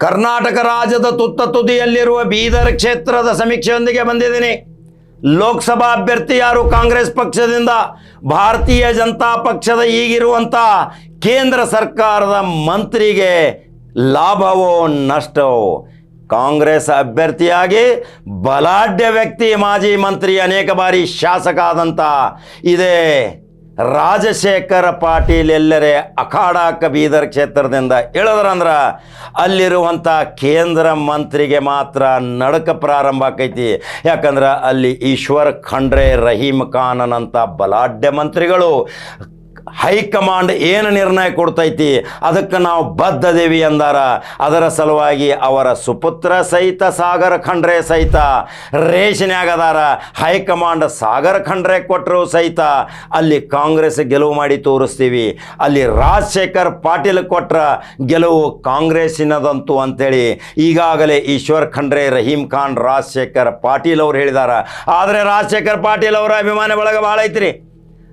ಕರ್ನಾಟಕ ರಾಜ್ಯದ ತುತ್ತ ತುದಿಯಲ್ಲಿರುವ ಬೀದರ್ ಕ್ಷೇತ್ರದ ಸಮೀಕ್ಷೆಯೊಂದಿಗೆ ಬಂದಿದ್ದೀನಿ. ಲೋಕಸಭಾ ಅಭ್ಯರ್ಥಿ ಯಾರು? ಕಾಂಗ್ರೆಸ್ ಪಕ್ಷದಿಂದ ಭಾರತೀಯ ಜನತಾ ಪಕ್ಷದ ಈಗಿರುವಂಥ ಕೇಂದ್ರ ಸರ್ಕಾರದ ಮಂತ್ರಿಗೆ ಲಾಭವೋ ನಷ್ಟವೋ? ಕಾಂಗ್ರೆಸ್ ಅಭ್ಯರ್ಥಿಯಾಗಿ ಬಲಾಢ್ಯ ವ್ಯಕ್ತಿ ಮಾಜಿ ಮಂತ್ರಿ ಅನೇಕ ಬಾರಿ ಶಾಸಕ ಆದಂಥ ಇದೇ ರಾಜಶೇಖರ ಪಾಟೀಲ್ ಎಲ್ಲರೇ ಅಖಾಡಾಕ ಬೀದರ್ ಕ್ಷೇತ್ರದಿಂದ ಹೇಳಿದ್ರಂದ್ರೆ ಅಲ್ಲಿರುವಂಥ ಕೇಂದ್ರ ಮಂತ್ರಿಗೆ ಮಾತ್ರ ನಡಕ ಪ್ರಾರಂಭ ಆಕೈತಿ. ಯಾಕಂದ್ರೆ ಅಲ್ಲಿ ಈಶ್ವರ್ ಖಂಡ್ರೆ ರಹೀಮ್ ಖಾನ್ ಅಂತ ಬಲಾಢ್ಯ ಮಂತ್ರಿಗಳು ಹೈಕಮಾಂಡ್ ಏನು ನಿರ್ಣಯ ಕೊಡ್ತೈತಿ? ಅದಕ್ಕೆ ನಾವು ಬದ್ಧದೇವಿ ಅಂದಾರ ಅದರ ಸಲುವಾಗಿ ಅವರ ಸುಪುತ್ರ ಸಹಿತ ಸಾಗರ ಖಂಡ್ರೆ ಸಹಿತ, ರೇಷನ್ಯಾಗ ಅದಾರ. ಹೈಕಮಾಂಡ್ ಸಾಗರ ಖಂಡ್ರೆ ಕೊಟ್ಟರು ಸಹಿತ, ಅಲ್ಲಿ ಕಾಂಗ್ರೆಸ್ ಗೆಲುವು ಮಾಡಿ ತೋರಿಸ್ತೀವಿ. ಅಲ್ಲಿ ರಾಜಶೇಖರ್ ಪಾಟೀಲ್ ಕೊಟ್ರ ಗೆಲುವು ಕಾಂಗ್ರೆಸ್ಸಿನದಂತು ಅಂತೇಳಿ ಈಗಾಗಲೇ ಈಶ್ವರ್ ಖಂಡ್ರೆ ರಹೀಮ್ ಖಾನ್, ರಾಜಶೇಖರ್ ಪಾಟೀಲ್ ಅವ್ರು ಹೇಳಿದಾರ. ಆದರೆ ರಾಜಶೇಖರ್ ಪಾಟೀಲ್ ಅವರ ಅಭಿಮಾನಿ ಬಳಗ ಭಾಳ ಐತ್ರಿ.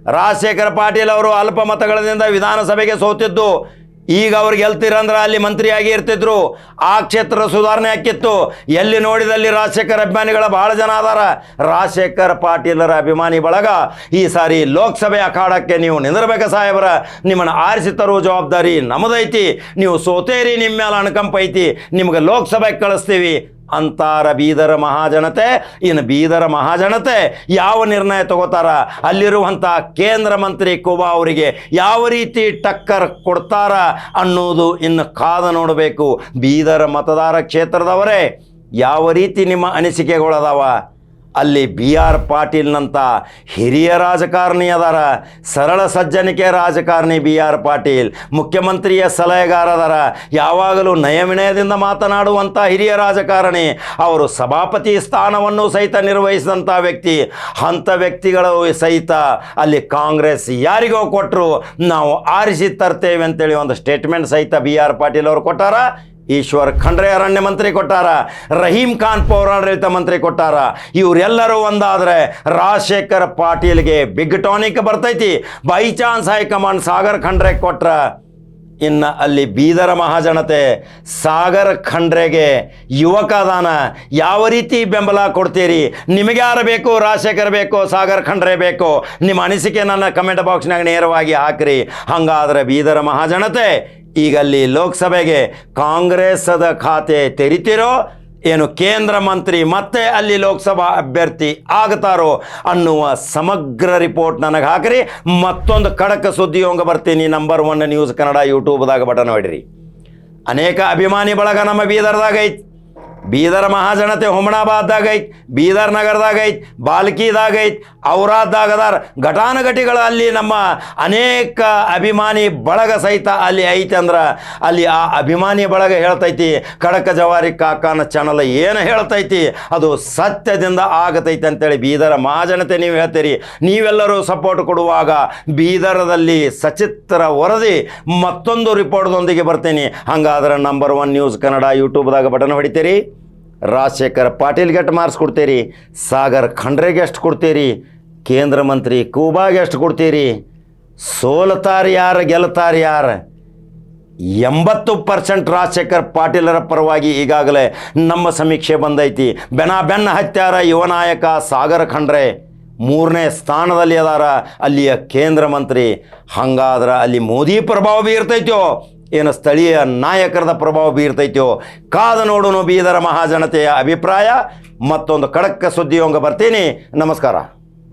ರಾಜಶೇಖರ ಪಾಟೀಲ್ ಅವರು ಅಲ್ಪ ಮತಗಳಿಂದ ವಿಧಾನಸಭೆಗೆ ಸೋತಿದ್ದು. ಈಗ ಅವ್ರು ಗೆಲ್ತಿರಂದ್ರೆ ಅಲ್ಲಿ ಮಂತ್ರಿಯಾಗಿ ಇರ್ತಿದ್ರು. ಆ ಕ್ಷೇತ್ರ ಸುಧಾರಣೆ ಹಾಕಿತ್ತು. ಎಲ್ಲಿ ನೋಡಿದಲ್ಲಿ ರಾಜಶೇಖರ್ ಅಭಿಮಾನಿಗಳ ಬಹಳ ಜನ ಅದಾರ. ರಾಜಶೇಖರ್ ಪಾಟೀಲರ ಅಭಿಮಾನಿ ಬಳಗ ಈ ಸಾರಿ ಲೋಕಸಭೆ ಅಖಾಡಕ್ಕೆ ನೀವು ನಿಂದಿರಬೇಕ ಸಾಹೇಬರ. ನಿಮ್ಮನ್ನು ಆರಿಸಿ ತರುವ ಜವಾಬ್ದಾರಿ ನಮ್ಮದೈತಿ. ನೀವು ಸೋತೇರಿ, ನಿಮ್ಮ ಮೇಲೆ ಅಣಕಂಪ ಐತಿ. ನಿಮ್ಗೆ ಲೋಕಸಭೆಗೆ ಕಳಿಸ್ತೀವಿ. ಅಂತಾರ ಬೀದರ ಮಹಾಜನತೆ ಇನ್ನು ಬೀದರ ಮಹಾಜನತೆ ಯಾವ ನಿರ್ಣಯ ತಗೋತಾರ? ಅಲ್ಲಿರುವಂಥ ಕೇಂದ್ರ ಮಂತ್ರಿ ಕುಬಾ ಅವರಿಗೆ ಯಾವ ರೀತಿ ಟಕ್ಕರ್ ಕೊಡ್ತಾರ ಅನ್ನೋದು ಇನ್ನು ಕಾದ ನೋಡಬೇಕು. ಬೀದರ ಮತದಾರ ಕ್ಷೇತ್ರದವರೇ, ಯಾವ ರೀತಿ ನಿಮ್ಮ ಅನಿಸಿಕೆಗಳದಾವ? ಅಲ್ಲಿ ಬಿ ಆರ್ ಪಾಟೀಲ್ನಂಥ ಹಿರಿಯ ರಾಜಕಾರಣಿ ಅದಾರ. ಸರಳ ಸಜ್ಜನಿಕೆ ರಾಜಕಾರಣಿ ಬಿ ಆರ್ ಪಾಟೀಲ್. ಮುಖ್ಯಮಂತ್ರಿಯ ಸಲಹೆಗಾರ ಅದಾರ. ಯಾವಾಗಲೂ ನಯವಿನಯದಿಂದ ಮಾತನಾಡುವಂಥ ಹಿರಿಯ ರಾಜಕಾರಣಿ. ಅವರು ಸಭಾಪತಿ ಸ್ಥಾನವನ್ನು ಸಹಿತ ನಿರ್ವಹಿಸಿದಂಥ ವ್ಯಕ್ತಿ. ಅಂಥ ವ್ಯಕ್ತಿಗಳು ಸಹಿತ ಅಲ್ಲಿ ಕಾಂಗ್ರೆಸ್ ಯಾರಿಗೋ ಕೊಟ್ಟರು ನಾವು ಆರಿಸಿ ತರ್ತೇವೆ ಅಂತೇಳಿ ಒಂದು ಸ್ಟೇಟ್ಮೆಂಟ್ ಸಹಿತ ಬಿ ಆರ್ ಪಾಟೀಲ್ ಅವರು ಕೊಟ್ಟಾರ. ಈಶ್ವರ್ ಖಂಡ್ರೆ ಅರಣ್ಯ ಮಂತ್ರಿ ಕೊಟ್ಟಾರ ರಹೀಮ್ ಖಾನ್ ಪೌರಾಡಳಿತ ಮಂತ್ರಿ ಕೊಟ್ಟಾರ. ಇವರೆಲ್ಲರೂ ಒಂದಾದರೆ ರಾಜಶೇಖರ್ ಪಾಟೀಲ್ಗೆ ಬಿಗ್ ಟಾನಿಕ್ ಬರ್ತೈತಿ. By chance high command Sagar Khandre ಕೊಟ್ರ, ಇನ್ನು ಅಲ್ಲಿ ಬೀದರ ಮಹಾಜನತೆ ಸಾಗರ್ ಖಂಡ್ರೆಗೆ ಯುವಕ ಅದಾನ ಯಾವ ರೀತಿ ಬೆಂಬಲ ಕೊಡ್ತೀರಿ? ನಿಮಗೆ ಯಾರು ಬೇಕು? ರಾಜಶೇಖರ್ ಬೇಕು, ಸಾಗರ್ ಖಂಡ್ರೆ ಬೇಕು. ನಿಮ್ಮ ಅನಿಸಿಕೆ ನನ್ನ ಕಮೆಂಟ್ ಬಾಕ್ಸ್ನಾಗ ನೇರವಾಗಿ ಹಾಕ್ರಿ. ಹಂಗಾದ್ರೆ ಬೀದರ ಮಹಾಜನತೆ ಈಗ ಅಲ್ಲಿ ಲೋಕಸಭೆಗೆ ಕಾಂಗ್ರೆಸ್ಸದ ಖಾತೆ ತೆರಿತಿರೋ, ಏನು ಕೇಂದ್ರ ಮಂತ್ರಿ ಮತ್ತೆ ಅಲ್ಲಿ ಲೋಕಸಭಾ ಅಭ್ಯರ್ಥಿ ಆಗ್ತಾರೋ ಅನ್ನುವ ಸಮಗ್ರ ರಿಪೋರ್ಟ್ ನನಗೆ ಹಾಕಿರಿ. ಮತ್ತೊಂದು ಖಡಕ್ ಸುದ್ದಿ ಬರ್ತೀನಿ. ನಂಬರ್ ಒನ್ ನ್ಯೂಸ್ ಕನ್ನಡ ಯೂಟ್ಯೂಬ್ದಾಗ ಬಟನ್ ಹೊಡಿರಿ ಅನೇಕ ಅಭಿಮಾನಿ ಬಳಗ ನಮ್ಮ ಬೀದರ್ದಾಗ ಐತಿ. ಬೀದರ್ ಮಹಾಜನತೆ ಹುಮನಾಬಾದ್ದಾಗ ಐತಿ ಬೀದರ್ ನಗರದಾಗ ಐತಿ ಬಾಲ್ಕಿದಾಗ ಐತಿ ಔರಾದ್ದಾಗ ಅದಾರ ಘಟಾನುಘಟಿಗಳು ಅಲ್ಲಿ ನಮ್ಮ ಅನೇಕ ಅಭಿಮಾನಿ ಬಳಗ ಸಹಿತ ಅಲ್ಲಿ ಐತೆ ಅಂದ್ರೆ ಅಲ್ಲಿ ಆ ಅಭಿಮಾನಿ ಬಳಗ ಹೇಳ್ತೈತಿ ಖಡಕ ಜವಾರಿ ಕಾಕಾನ ಚಾನಲ್ ಏನು ಹೇಳ್ತೈತಿ, ಅದು ಸತ್ಯದಿಂದ ಆಗತೈತಿ ಅಂತೇಳಿ ಬೀದರ ಮಹಾಜನತೆ ನೀವು ಹೇಳ್ತೀರಿ. ನೀವೆಲ್ಲರೂ ಸಪೋರ್ಟ್ ಕೊಡುವಾಗ ಬೀದರದಲ್ಲಿ ಸಚಿತ್ರ ವರದಿ ಮತ್ತೊಂದು ರಿಪೋರ್ಟ್ದೊಂದಿಗೆ ಬರ್ತೀನಿ. ಹಂಗಾದ್ರೆ ನಂಬರ್ ಒನ್ ನ್ಯೂಸ್ ಕನ್ನಡ ಯೂಟ್ಯೂಬ್ದಾಗ ಬಟನ್ ಹೊಡಿತೀರಿ. ರಾಜಶೇಖರ್ ಪಾಟೀಲ್ಗೆ ಎಷ್ಟು ಮಾರ್ಕ್ಸ್ ಕೊಡ್ತೀರಿ, ಸಾಗರ್ ಖಂಡ್ರೆಗೆ ಎಷ್ಟು ಕೊಡ್ತೀರಿ, ಕೇಂದ್ರ ಮಂತ್ರಿ ಕೂಬಾಗೆ ಎಷ್ಟು ಕೊಡ್ತೀರಿ ಸೋಲತಾರ ಯಾರು ಗೆಲ್ತಾರ ಯಾರು? ಎಂಬತ್ತು ಪರ್ಸೆಂಟ್ ರಾಜಶೇಖರ್ ಪಾಟೀಲರ ಪರವಾಗಿ ಈಗಾಗಲೇ ನಮ್ಮ ಸಮೀಕ್ಷೆ ಬಂದೈತಿ. ಬೆನ ಬೆನ್ನ ಹತ್ಯಾರ ಯುವ ನಾಯಕ ಸಾಗರ ಖಂಡ್ರೆ. ಮೂರನೇ ಸ್ಥಾನದಲ್ಲಿ ಅದಾರ ಅಲ್ಲಿಯ ಕೇಂದ್ರ ಮಂತ್ರಿ. ಹಂಗಾದ್ರೆ ಅಲ್ಲಿ ಮೋದಿ ಪ್ರಭಾವ ಬೀರ್ತೈತೋ? ಏನು ಸ್ಥಳೀಯ ನಾಯಕರದ ಪ್ರಭಾವ ಬೀರ್ತೈತೋ, ಕಾದ ನೋಡೋನು ಬೀದರ ಮಹಾಜನತೆಯ ಅಭಿಪ್ರಾಯ. ಮತ್ತೊಂದು ಖಡಕ್ಕ ಸುದ್ದಿಯೊಂಗ ಬರ್ತೀನಿ. ನಮಸ್ಕಾರ.